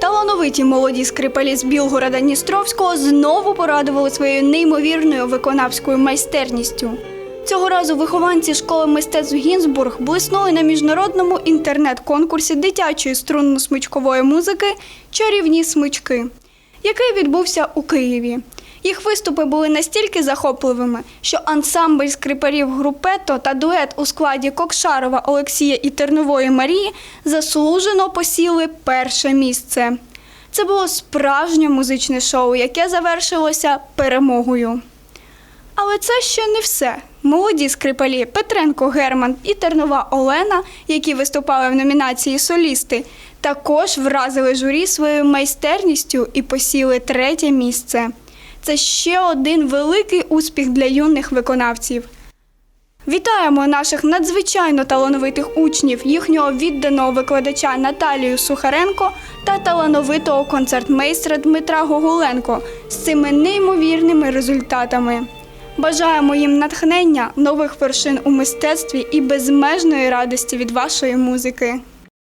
Талановиті молоді скрипалі з Білгорода Дністровського знову порадували своєю неймовірною виконавською майстерністю. Цього разу вихованці школи мистецтв Гінзбург блиснули на міжнародному інтернет-конкурсі дитячої струнно-смичкової музики Чарівні смички, який відбувся у Києві. Їх виступи були настільки захопливими, що ансамбль скрипарів групето та дует у складі Кокшарова Олексія і Тернової Марії заслужено посіли перше місце. Це було справжнє музичне шоу, яке завершилося перемогою. Але це ще не все. Молоді скрипалі Петренко Герман і Тернова Олена, які виступали в номінації Солісти, також вразили журі своєю майстерністю і посіли третє місце. Це ще один великий успіх для юних виконавців. Вітаємо наших надзвичайно талановитих учнів, їхнього відданого викладача Наталію Сухаренко та талановитого концертмейстра Дмитра Гогуленко з цими неймовірними результатами. Бажаємо їм натхнення, нових вершин у мистецтві і безмежної радості від вашої музики.